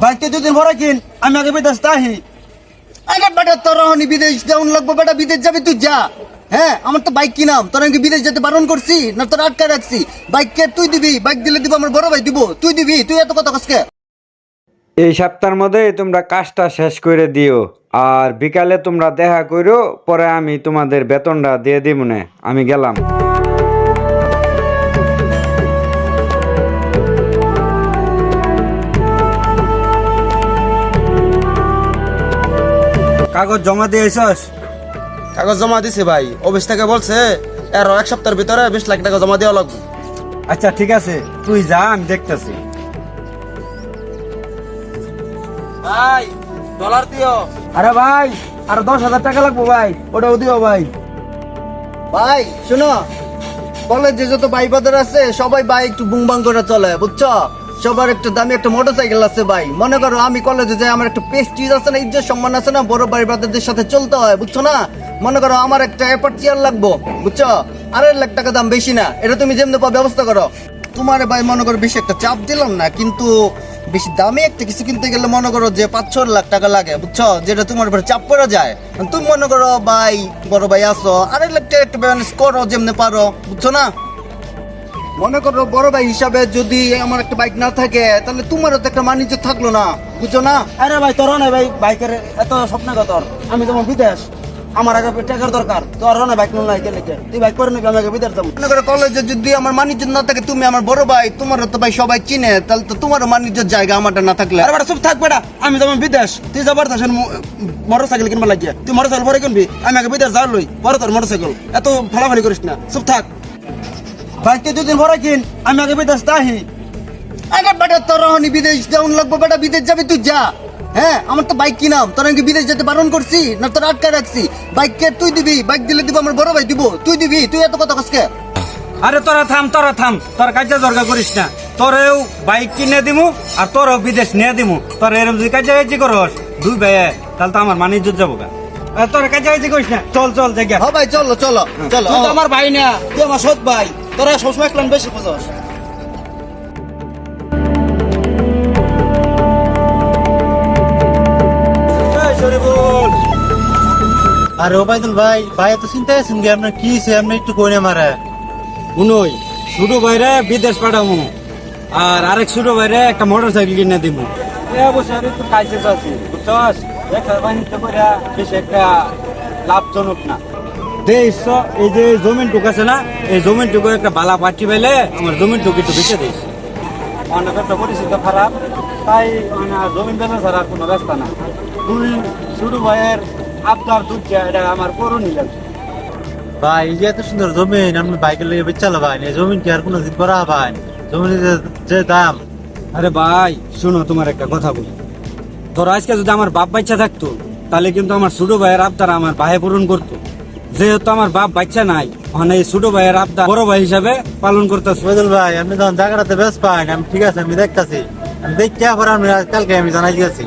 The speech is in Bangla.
বাইকতে দুদিন ভরা কিন আমি আগে বিদেশ তাহি আরে বেটা, তোর হনি বিদেশ যাওন লাগবো, বেটা, বিদেশ যাবি তুই যা। হ্যাঁ আমার তো বাইক কিনাম তোর আমি বিদেশ যেতে বারণ করছি, না তোর আটকা রাখছি? বাইক কে তুই দিবি, বাইক দিলে দিব, আমার বড় ভাই দিব, তুই দিবি, তুই এত কথা কসকে এই সপ্তাহের মধ্যে তোমরা কাজটা শেষ করে দিও, আর বিকালে তোমরা দেখা করো পরে আমি তোমাদের বেতনটা দিয়ে দিব আমি গেলাম। কাগজ জমা দিয়ে আইসস? কাগজ জমা দিছে ভাই। অফিস থেকে বলছে আর এক সপ্তাহের ভিতরে বিশ লাখ টাকা জমা দেওয়া লাগবে। আচ্ছা ঠিক আছে। তুই যা আমি দেখতেছি। ভাই ডলার দিও। আরে ভাই আর দশ হাজার টাকা লাগবো ভাই। ওটাও দিও ভাই। ভাই শোনো। কলেজে যত ভাই বাদার আছে সবাই ভাই একটু বুংবাং করে চলে বুঝছ? সবার একটু দামি একটা মোটরসাইকেল আছে ভাই। মনে করো আমি কলেজে যাই, আমার একটা পেস্টিজ আছে না, ইজ্জত সম্মান আছে না, বড় ভাই বাদারদের সাথে চলতে হয়, বুঝছ না? মনে করো আমার একটা এয়ারপোর্ট চেয়ার লাগবো, বুঝছ? আড়াই লাখ টাকা দাম বেশি না, এটা তুমি যেমনি পাও ব্যবস্থা করো। তোমার ভাই মনে করো বেশি একটা চাপ দিলাম না, কিন্তু বেশি দামি একটা কিছু কিনতে গেলে মনে করো যে পাঁচ ছ লাখ টাকা লাগে, বুঝছ? যেটা তোমার উপরে চাপ করা যায়। তুমি মনে করো, ভাই, বড় ভাই আসো আড়াই লাখ টাকা একটা ব্যালেন্স করো, যেমনি পারো বুঝছ না? মনে করো বড় ভাই হিসাবে যদি আমার একটা বাইক না থাকে তাহলে তোমারও তো একটা মানিজ্য থাকল না বুঝছ না? আরে ভাই তোর না ভাই বাইকের এত স্বপ্ন তোর। আমি তোমার বিদেশ আমার আগে টাকার দরকার। তোর না বাইক নুন লাগে লিখে তুই বাইক করে নিবি আমি বিদেশ যাব। মনে করো কলেজে যদি আমার মানিজ্য না থাকে তুমি আমার বড় ভাই তোমারও তো ভাই সবাই চিনে তাহলে তো তোমারও মানিজ্যের জায়গা আমারটা না থাকলে। আরে বেটা চুপ থাক বেটা আমি তোমার বিদেশ। তুই যাবার থাকেন মোটর সাইকেল কিনবার লাগিয়ে। তুই মোটর সাইকেল পরে কিনবি আমি আগে বিদেশ যাওয়ার লই পরে তোর মোটর সাইকেল এত ফালাফালি করিস না। চুপ থাক। বাইক দুদিন ভরা কিন, আমি আগে বিদেশ তাহি আগে বেটা, তোর হনি বিদেশ যাওন লাগবো, বেটা, বিদেশ যাবি তুই যা। হ্যাঁ আমার তো বাইক কিনাম, তোর আমি বিদেশ যেতে বারণ করছি, না তোর আটকা রাখছি? বাইক কে তুই দিবি? বাইক দিলে দিব আমার বড় ভাই, দিব। তুই দিবি? তুই এত কথা কসকে আরে তোরা থাম তোরা থাম, তোর কাজে দরকার করিস না। তোরেও বাইক কিনে দিমু, আর তোরও বিদেশ নিয়ে দিমু। তোর এরম যদি কাজে কাজে করস, দুই ভাই তাহলে তো আমার মানে ইজ্জত যাব তোর কাজে কাজে করিস না। চল চল জায়গা হ্যাঁ ভাই চলো চলো চলো তুই তো আমার ভাই না তুই আমার সৎ ভাই। তোরা সবসময় একলান বেশি বুঝস। আরে ওবায়দুল ভাই ভাই এত চিন্তা আছেন কি? আপনার কি হয়েছে আপনি একটু কইনে মারে শুনোই ছোট ভাইরে বিদেশ পাঠাবো আর আরেক ছোট ভাইরে একটা মোটর সাইকেল কিনে দিব এই অবশ্যই আমি একটু কাইসেস আছি বুঝছস? ব্যবসা বাণিজ্য করে বেশি একটা লাভজনক না। দেশ এই যে জমিন টুক আছে না এই জমিন টুকু একটা বালা পাইলে আমার জমিন টুকু একটু বেঁচে দিস অনেক একটা পরিস্থিতি খারাপ তাই মানে আর জমিন বেচা ছাড়া কোনো রাস্তা না। ভাইয়ের আবদার দুধ এটা আমার করণই লাগছে ভাই এই যে এত সুন্দর জমিন বাইকের লেগে বেচালো ভাই এই জমিন কি আর কোনো দিন করা ভাই জমিনের যে দাম। আরে ভাই শোনো তোমার একটা কথা বলি। তোর আজকে যদি আমার বাপ বাচ্চা থাকতো, তাহলে কিন্তু আমার ছোট ভাইয়ের আবদার আমার ভাই পূরণ করতো। যেহেতু আমার বাপ বাচ্চা নাই মানে এই ছোট ভাইয়ের আবদার বড় ভাই হিসাবে পালন করতেছে। ফজল ভাই আপনি যখন জায়গাটাতে বেশ পান আমি ঠিক আছে, আমি দেখতেছি। আমি দেখতে পারি আমি কালকে আমি জানাই দিয়েছি।